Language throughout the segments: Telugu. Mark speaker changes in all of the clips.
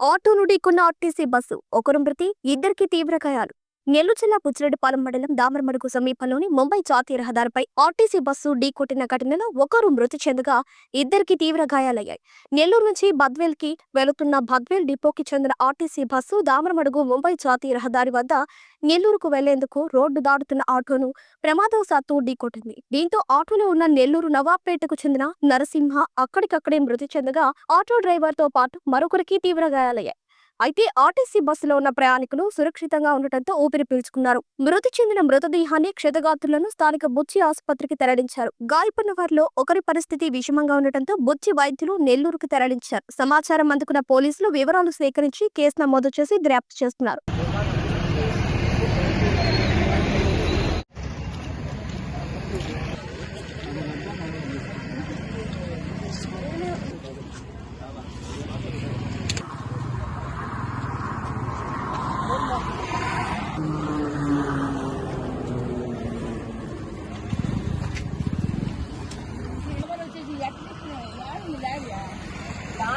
Speaker 1: ఆటోను ఢీకొన్న ఆర్టీసీ బస్సు ఒకరు మృతి ఇద్దరికి తీవ్ర గాయాలు. నెల్లూరు జిల్లా బుజ్జిరెడ్డిపాలెం మండలం దామరమడుగు సమీపంలోని ముంబై జాతీయ రహదారిపై ఆర్టీసీ బస్సు ఢీకొట్టిన ఘటనలో ఒకరు మృతి చెందగా ఇద్దరికి తీవ్ర గాయాలయ్యాయి. నెల్లూరు నుంచి బద్వేల్కి వెళుతున్న బద్వేల్ డిపోకి చెందిన ఆర్టీసీ బస్సు దామరమడుగు ముంబై జాతీయ రహదారి వద్ద నెల్లూరుకు వెళ్ళేందుకు రోడ్డు దాటుతున్న ఆటోను ప్రమాదవశాత్తు ఢీకొట్టింది. దీంతో ఆటోలో ఉన్న నెల్లూరు నవాబ్పేటకు చెందిన నరసింహ అక్కడికక్కడే మృతి చెందగా ఆటో డ్రైవర్తో పాటు మరొకరికి తీవ్ర గాయాలయ్యాయి. అయితే ఆర్టీసీ బస్సులో ఉన్న ప్రయాణికులు సురక్షితంగా ఉండటంతో ఊపిరి పీల్చుకున్నారు. మృతి చెందిన మృతదేహాన్ని క్షతగాత్రులను స్థానిక బుచ్చి ఆసుపత్రికి తరలించారు. గాయపడిన వారిలో ఒకరి పరిస్థితి విషమంగా ఉండటంతో బుచ్చి వైద్యులు నెల్లూరుకు తరలించారు. సమాచారం అందుకున్న పోలీసులు వివరాలు సేకరించి కేసు నమోదు చేసి దర్యాప్తు చేస్తున్నారు.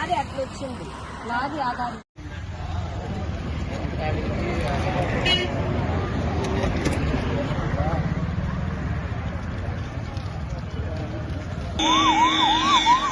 Speaker 2: నాది అట్లా వచ్చింది నాది ఆధారం Yeah!